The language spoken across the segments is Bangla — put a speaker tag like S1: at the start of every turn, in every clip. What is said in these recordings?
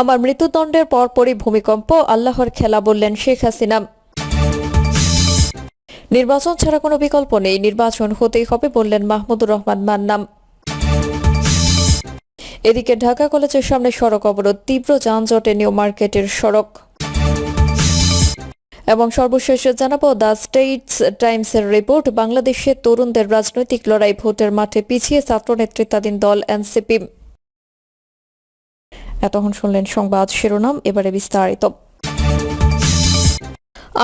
S1: আমার মৃত্যুদণ্ডের পরপরই ভূমিকম্প আল্লাহর খেলা বললেন শেখ হাসিনা। নির্বাচন ছাড়া কোনো বিকল্প নেই, নির্বাচন হতেই হবে বললেন মাহমুদুর রহমান মান্নাম। এদিকে ঢাকা কলেজের সামনে সড়ক অবরোধ, তীব্র যানজটে নিউ মার্কেটের সড়ক। এবং সর্বশেষ জানাব, দ্য স্টেটস টাইমসের রিপোর্ট বাংলাদেশে তরুণদের রাজনৈতিক লড়াই ভোটের মাঠে পিছিয়ে ছাত্র নেতৃত্বাধীন দল এনসিপি। এতক্ষণ শুনলেন সংবাদ শিরোনাম, এবারে বিস্তারিত।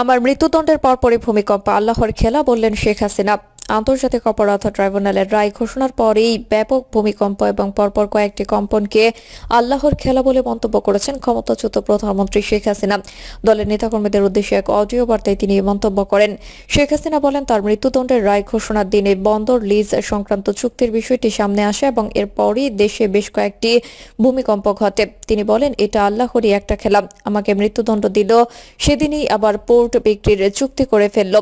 S1: আমার মৃত্যুদণ্ডের পরপরই ভূমিকম্প, আল্লাহর খেলা বললেন শেখ হাসিনা। আন্তর্জাতিক অপরাধ ট্রাইব্যুনালের রায় ঘোষণার পরেই ব্যাপক ভূমিকম্প এবং পরপর কয়েকটি কম্পনকে আল্লাহর খেলা বলে মন্তব্য করেছেন ক্ষমতাচ্যুত প্রধানমন্ত্রী শেখ হাসিনা। দলের নেতাকর্মীদের উদ্দেশ্যে এক অডিও বার্তায় তিনি মন্তব্য করেন। শেখ হাসিনা বলেন, তার মৃত্যুদণ্ডের রায় ঘোষণার দিনে বন্দর, লিজ সংক্রান্ত চুক্তির বিষয়টি সামনে আসে এবং এরপরই দেশে বেশ কয়েকটি ভূমিকম্প ঘটে। তিনি বলেন, এটা আল্লাহরই একটা খেলা। আমাকে মৃত্যুদণ্ড দিল, সেদিনই আবার পোর্ট বিক্রির চুক্তি করে ফেলল।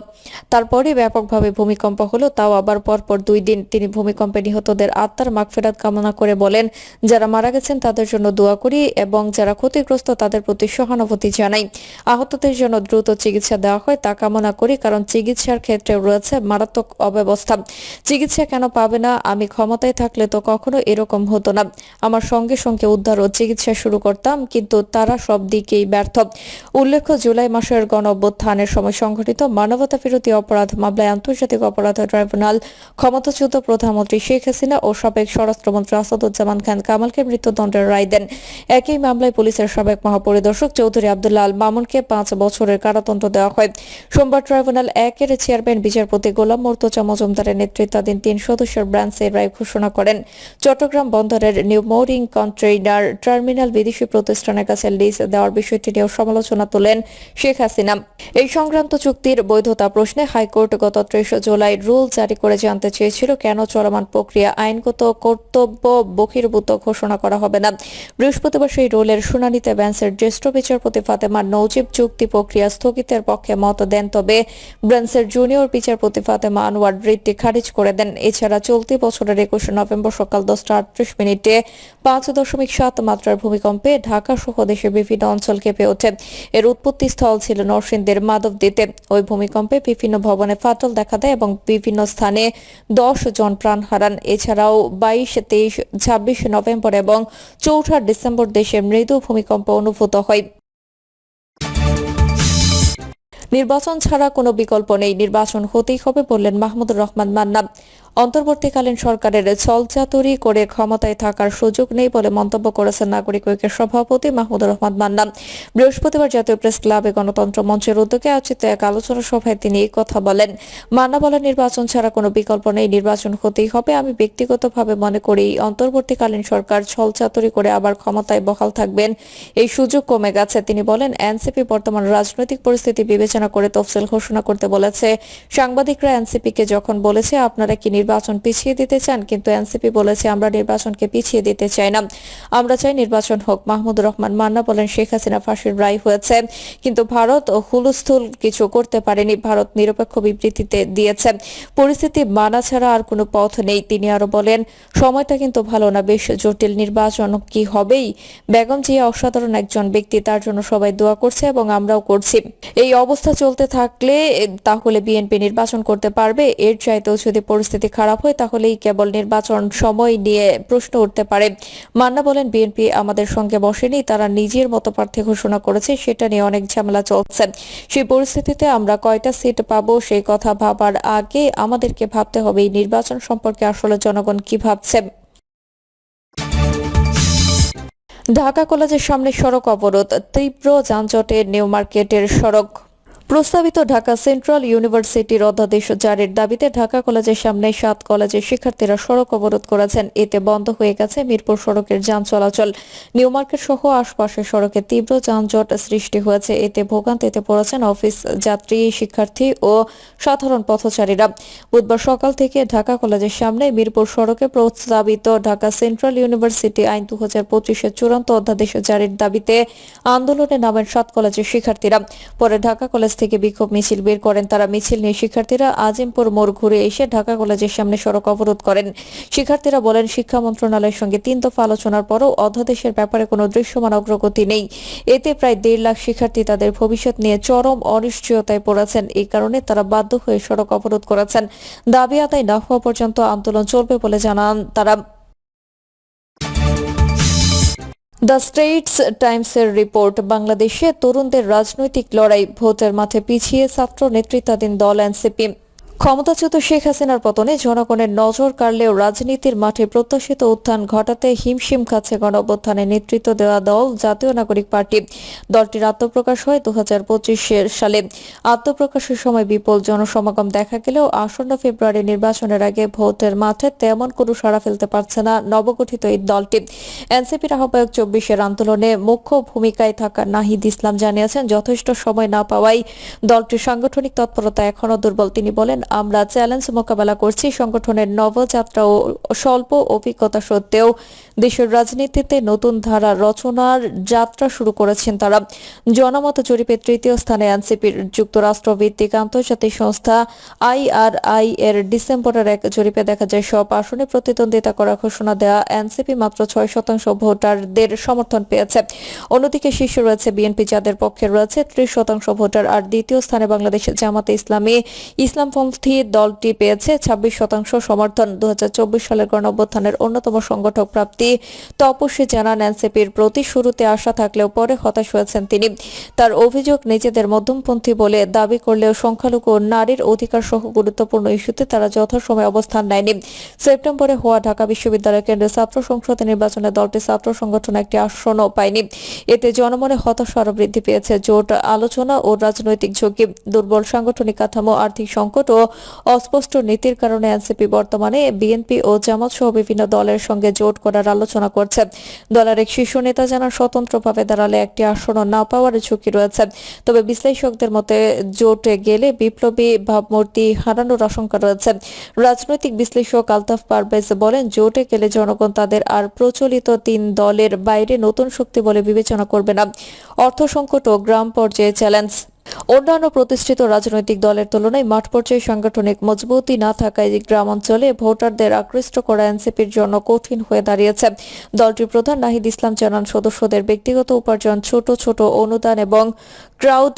S1: তারপরে ব্যাপকভাবে ভূমিকম্প হলো। তাও আবার পরপর দুই দিন তিনি ভূমিকম্পে নিহতদের আত্মার মাগফেরাত কামনা করে বলেন, যারা মারা গেছেন তাদের জন্য দোয়া করি এবং যারা ক্ষতিগ্রস্ত তাদের প্রতি সহানুভূতি জানাই। আহতদের জন্য দ্রুত চিকিৎসা দেওয়া হয় তা কামনা করি, কারণ চিকিৎসার ক্ষেত্রে রয়েছে মারাত্মক অব্যবস্থা। চিকিৎসা কেন পাবে না, আমি ক্ষমতায় থাকলে তো কখনো এরকম হতো না। আমার সঙ্গে সঙ্গে উদ্ধার ও চিকিৎসা শুরু করতাম, কিন্তু তারা সব দিকেই ব্যর্থ। উল্লেখ্য, জুলাই মাসের গণ অভ্যুত্থানের সময় সংঘটিত মানবতা বিরোধী অপরাধ মামলায় আন্তর্জাতিক অপরাধ ট্রাইব্যুনাল ক্ষমতাচ্যুত প্রধানমন্ত্রী শেখ হাসিনা ও সাবেক স্বরাষ্ট্রমন্ত্রী আসাদুজ্জামান খান কামালকে মৃত্যুদণ্ডের রায় দেন। একই মামলায় পুলিশের সাবেক মহাপরিদর্শক চৌধুরী আব্দুল্লাহ আল মামুনকে পাঁচ বছরের কারাদণ্ড দেওয়া হয়। সোমবার ট্রাইব্যুনাল একের চেয়ারম্যান, বিচারপতি গোলাম মোর্তজা মজুমদারের নেতৃত্বাধীন তিন সদস্যের ব্রাঞ্চে রায় ঘোষণা করেন। চট্টগ্রাম বন্দরের নিউ মোরিং কন্টেইনার টার্মিনাল বিদেশি প্রতিষ্ঠানের কাছে লিজ দেওয়ার বিষয়টি নিয়েও সমালোচনা তোলেন শেখ হাসিনা। এই সংক্রান্ত চুক্তির বৈধতা প্রশ্নে হাইকোর্ট গত ত্রিশ জুলাই রুল জারি করে জানতে চেয়েছিল কেন চলমান প্রক্রিয়া আইনগত কর্তব্য বহির্ভূত ঘোষণা করা হবে না। বৃহস্পতিবার সেই রুলের শুনানিতে বেঞ্চের জ্যেষ্ঠ বিচারপতি ফাতেমা নজিব চুক্তি প্রক্রিয়া স্থগিতের পক্ষে মত দেন, তবে বেঞ্চের জুনিয়র বিচারপতি ফাতেমা আনোয়ার রিটটি খারিজ করে দেন। এছাড়া চলতি বছরের একুশে নভেম্বর সকাল দশটা আটত্রিশ মিনিটে পাঁচ দশমিক সাত মাত্রার ভূমিকম্পে ঢাকা সহ দেশের বিভিন্ন অঞ্চল কেঁপে ওঠে। এর উৎপত্তি স্থল ছিল নরসিংদের মাধবদীতে। ওই ভূমিকম্পে বিভিন্ন ভবনে ফাটল দেখা দেয় এবং বিভিন্ন স্থানে দশ জন প্রাণ হারান। এছাড়াও বাইশ, তেইশ, ছাব্বিশ নভেম্বর এবং চৌঠা ডিসেম্বর দেশে মৃদু ভূমিকম্প অনুভূত হয়। নির্বাচন ছাড়া কোনো বিকল্প নেই। নির্বাচন হতেই হবে বললেন মাহমুদুর রহমান মান্না। অন্তর্বর্তীকালীন সরকারের ছলচাতুরি করে ক্ষমতায় থাকার সুযোগ নেই বলে মন্তব্য করেছেন নাগরিক ঐক্যের সভাপতি মাহমুদুর রহমান মান্না। বৃহস্পতিবার জাতীয় প্রেস ক্লাবে গণতন্ত্র মঞ্চের উদ্যোগে আয়োজিত এক আলোচনা সভায় তিনি এই কথা বলেন। মান্না বলেন, নির্বাচন ছাড়া কোনো বিকল্প নেই, নির্বাচন হতেই হবে। আমি ব্যক্তিগতভাবে মনে করি অন্তর্বর্তীকালীন সরকার ছলচাতুরি করে আবার ক্ষমতায় বহাল থাকবেন। এই সুযোগ কমে গেছে। তিনি বলেন, এনসিপি বর্তমান রাজনৈতিক পরিস্থিতি বিবেচনা করে তফসিল ঘোষণা করতে বলেছে। সাংবাদিকরা এনসিপিকে যখন বলেছে, আপনারা কি নির্বাচন পিছিয়ে দিতে চান, কিন্তু এনসিপি বলেছে আমরা নির্বাচনকে পিছিয়ে দিতে চাই না। আমরা চাই নির্বাচন হোক। মাহমুদুর রহমান মান্না বলেন, শেখ হাসিনা ফাঁসির রায় হয়েছে, কিন্তু ভারত হুলস্থুল কিছু করতে পারেনি। ভারত নিরপেক্ষ বিবৃতিতে দিয়েছে, পরিস্থিতি মানা ছাড়া আর কোনো পথ নেই। তিনি আরও বলেন, সময়টা কিন্তু ভালো না, বেশ জটিল নির্বাচন কি হবেই? বেগম জিয়া অসাধারণ একজন ব্যক্তি, তার জন্য সবাই দোয়া করছে এবং আমরাও করছি। এই অবস্থা চলতে থাকলে তাহলে বিএনপি নির্বাচন করতে পারবে? এর চাইতেও যদি পরিস্থিতি খারাপ হয়, তাহলেই কেবল নির্বাচন সময় নিয়ে প্রশ্ন উঠতে পারে। মান্না বলেন, বিএনপি আমাদের সঙ্গে বসেনি, তারা নিজের মতো প্রার্থী ঘোষণা করেছে, সেটা নিয়ে অনেক ঝামেলা চলছে। সেই পরিস্থিতিতে আমরা কয়টা সিট পাবো, সেই কথা ভাবার আগে আমাদেরকে ভাবতে হবে, এই নির্বাচন সম্পর্কে আসলে জনগণ কি ভাবছে। ঢাকা কলেজের সামনে সড়ক অবরোধ, তীব্র যানজটে নিউ মার্কেটের সড়ক। প্রস্তাবিত ঢাকা সেন্ট্রাল ইউনিভার্সিটির অধ্যাদেশ জারির দাবিতে ঢাকা কলেজের সামনে সাত কলেজের শিক্ষার্থীরা সড়ক অবরোধ করেছেন। এতে বন্ধ হয়ে গেছে মিরপুর সড়কের যান চলাচল। নিউ মার্কেট সহ আশপাশের সড়কে তীব্র যানজট সৃষ্টি হয়েছে। এতে ভোগান্তিতে পড়েছেন অফিস যাত্রী, শিক্ষার্থী ও সাধারণ পথচারীরা। বুধবার সকাল থেকে ঢাকা কলেজের সামনে মিরপুর সড়কে প্রস্তাবিত ঢাকা সেন্ট্রাল ইউনিভার্সিটি আইন দু হাজার পঁচিশের চূড়ান্ত অধ্যাদেশ জারির দাবিতে আন্দোলনে নামেন সাত কলেজের শিক্ষার্থীরা। পরে ঢাকা কলেজ থেকে বিক্ষোভ মিছিল বের করেন তারা। মিছিল নিয়ে শিক্ষার্থীরা আজিমপুর মোড় ঘুরে এসে ঢাকা কলেজের সামনে সড়ক অবরোধ করেন। শিক্ষার্থীরা বলেন, শিক্ষা মন্ত্রণালয়ের সঙ্গে তিন দফা আলোচনার পরও অধ্যাদেশের ব্যাপারে কোনো দৃশ্যমান অগ্রগতি নেই। এতে প্রায় দেড় লাখ শিক্ষার্থী তাদের ভবিষ্যৎ নিয়ে চরম অনিশ্চয়তায় পড়েছেন। এই কারণে তারা বাধ্য হয়ে সড়ক অবরোধ করেছেন। দাবি আদায় না হওয়া পর্যন্ত আন্দোলন চলবে বলে জানান তারা। দ্য স্টেটস টাইমসের রিপোর্ট বাংলাদেশে তরুণদের রাজনৈতিক লড়াই, ভোটের মাঠে পিছিয়ে ছাত্র নেতৃত্বাধীন দল এনসিপি। ক্ষমতাচ্যুত শেখ হাসিনার পতনে জনগণের নজর কাড়লেও রাজনীতির মাঠে প্রত্যাশিত উত্থান ঘটাতে হিমশিম খাচ্ছে গণঅভ্যুত্থানে নেতৃত্ব দেওয়া দল জাতীয় নাগরিক পার্টি। দলটির আত্মপ্রকাশ হয় দু হাজার সালে। আত্মপ্রকাশের সময় বিপুল জনসমাগম দেখা গেলেও আসন্ন ফেব্রুয়ারি নির্বাচনের আগে ভোটের মাঠে তেমন কোনো সাড়া ফেলতে পারছে না নবগঠিত এই দলটি। এনসিপির আহ্বায়ক চব্বিশের আন্দোলনে মুখ্য ভূমিকায় থাকা নাহিদ ইসলাম জানিয়েছেন, যথেষ্ট সময় না পাওয়ায় দলটির সাংগঠনিক তৎপরতা এখনও দুর্বল। তিনি বলেন আমরা চ্যালেঞ্জ মোকাবেলা করছি। সংগঠনের নবযাত্রা ও স্বল্প অভিজ্ঞতা সত্ত্বেও দেশের রাজনীতিতে নতুন ধারা রচনার যাত্রা শুরু করেছেন তারা। জনমত জরিপে তৃতীয় স্থানে এনসিপির যুক্তরাষ্ট্র ভিত্তিক আন্তর্জাতিক সংস্থা আইআরআই এর ডিসেম্বরের এক জরিপে দেখা যায়, সব আসনে প্রতিদ্বন্দ্বিতা করার ঘোষণা দেওয়া এনসিপি মাত্র ছয় শতাংশ ভোটারদের সমর্থন পেয়েছে। অন্যদিকে শীর্ষে রয়েছে বিএনপি, যাদের পক্ষে রয়েছে ত্রিশ শতাংশ ভোটার। আর দ্বিতীয় স্থানে বাংলাদেশের জামাতে ইসলামী ইসলামপন্থী দলটি পেয়েছে ছাব্বিশ শতাংশ সমর্থন। দু সালের গণঅভ্যুত্থানের অন্যতম সংগঠক প্রাপ্তি তপস্বী জানান এনসিপির প্রতি শুরুতে আশা থাকলেও পরে হতাশ হয়েছেন তিনি। তার অভিযোগ, নিজেদের মধ্যমপন্থী বলে দাবি করলেও সংখ্যালঘু নারীর অধিকার সহ গুরুত্বপূর্ণ ইস্যুতে তারা যথাসময়ে অবস্থান নেয়নি। সেপ্টেম্বরে হওয়া ঢাকা বিশ্ববিদ্যালয় কেন্দ্রে ছাত্র সংসদ নির্বাচনে দলটি ছাত্র সংগঠন একটি আসনও পায়নি। এতে জনমনে হতাশা আরও বৃদ্ধি পেয়েছে। জোট আলোচনা ও রাজনৈতিক ঝুঁকি, দুর্বল সাংগঠনিক কাঠামো, আর্থিক সংকট ও অস্পষ্ট নীতির কারণে এনসিপি বর্তমানে বিএনপি ও জামাত সহ বিভিন্ন দলের সঙ্গে জোট করার আলোচনা করছে। দলের এক শীর্ষ নেতা জানান, স্বতন্ত্রভাবে দাঁড়ালে একটি আসনও না পাওয়ার ঝুঁকি রয়েছে। তবে বিশ্লেষকদের মতে, জোটে গেলে বিপ্লবী ভাবমূর্তি হারানোর আশঙ্কা রয়েছে। রাজনৈতিক বিশ্লেষক আলতাফ পারভেজ বলেন, জোটে গেলে জনগণ তাদের আর প্রচলিত তিন দলের বাইরে নতুন শক্তি বলে বিবেচনা করবে না। অর্থ সংকট ও গ্রাম পর্যায়ে চ্যালেঞ্জ। অন্যান্য প্রতিষ্ঠিত রাজনৈতিক দলের তুলনায় মাঠ পর্যায়ে সাংগঠনিক মজবুতি না থাকায় গ্রামাঞ্চলে ভোটারদের আকৃষ্ট করা এনসিপির জন্য কঠিন হয়ে দাঁড়িয়েছে। দলটির প্রধান নাহিদ ইসলাম জানান, সদস্যদের ব্যক্তিগত উপার্জন, ছোট ছোট অনুদান এবং ক্রাউড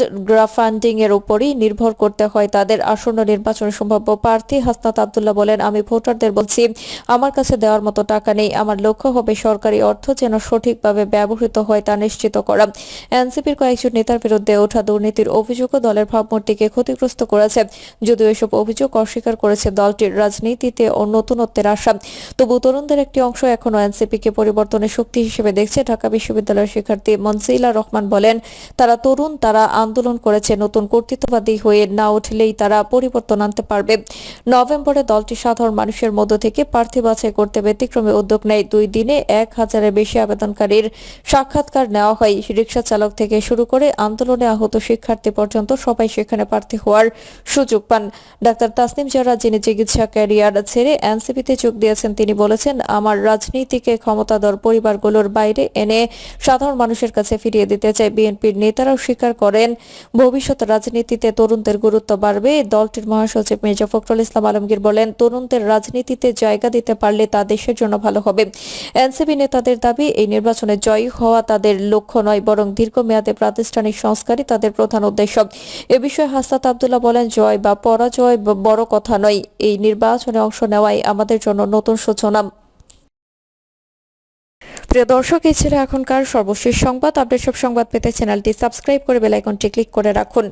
S1: ফান্ডিং এর উপরই নির্ভর করতে হয় তাদের আসন্ন নির্বাচনে। সম্ভাব্য প্রার্থী হাসনাত আবদুল্লাহ বলেন, আমি ভোটারদের বলছি, আমার কাছে দেওয়ার মতো টাকা নেই, আমার লক্ষ্য হবে সরকারি অর্থ যেন সঠিকভাবে ব্যবহৃত হয় তা নিশ্চিত করা। এনসিপির কয়েকজন নেতার বিরুদ্ধে ওঠা দুর্নীতির অভিযোগও দলের ভাবমূর্তিকে ক্ষতিগ্রস্ত করেছে। যদিও এসব অভিযোগ অস্বীকার করেছে দলটির রাজনীতিতে ও নতুনত্বের আশা। তবু তরুণদের একটি অংশ এখনও এনসিপিকে পরিবর্তনের শক্তি হিসেবে দেখছে। ঢাকা বিশ্ববিদ্যালয়ের শিক্ষার্থী মনসিলা রহমান বলেন, তারা তরুণ, তারা আন্দোলন করেছে, নতুন কর্তৃত্ববাদী হয়ে না উঠলেই তারা পরিবর্তন আনতে পারবে। নভেম্বরে দলটি সাধারণ মানুষের মধ্য থেকে প্রার্থী বাছাই করতে ব্যতিক্রমে উদ্যোগ নেয়। দুই দিনে এক হাজারের বেশি আবেদনকারীর সাক্ষাৎকার নেওয়া হয়। রিক্সা চালক থেকে শুরু করে আন্দোলনে আহত শিক্ষার্থী পর্যন্ত সবাই সেখানে প্রার্থী হওয়ার সুযোগ পান। ডাক্তার তাসনিম জারা যিনি চিকিৎসা ক্যারিয়ার ছেড়ে এনসিপিতে যোগ দিয়েছেন, তিনি বলেছেন, আমার রাজনীতিকে ক্ষমতাধর পরিবারগুলোর বাইরে এনে সাধারণ মানুষের কাছে ফিরিয়ে দিতে চাই। বিএনপির নেতারাও স্বীকার করেন, ভবিষ্যৎ রাজনীতিতে তরুণদের গুরুত্ব বাড়বে। দলটির মহাসচিব মির্জা ফখরুল ইসলাম আলমগীর বলেন, তরুণদের রাজনীতিতে জায়গা দিতে পারলে তা দেশের জন্য ভালো হবে। এনসিপি নেতাদের দাবি, এই নির্বাচনে জয়ী হওয়া তাদের লক্ষ্য নয়, বরং দীর্ঘমেয়াদে প্রাতিষ্ঠানিক সংস্কারই তাদের প্রধান উদ্দেশ্য এ বিষয়ে হাসনাত আবদুল্লাহ বলেন, জয় বা পরাজয় বড় কথা নয়। এই নির্বাচনে অংশ নেওয়াই আমাদের জন্য নতুন সূচনা। প্রিয় দর্শক এছাড়া এখনকার সর্বশেষ সংবাদ। আপডেট সব সংবাদ পেতে চ্যানেলটি সাবস্ক্রাইব করে বেলাইকনটি ক্লিক করে রাখুন।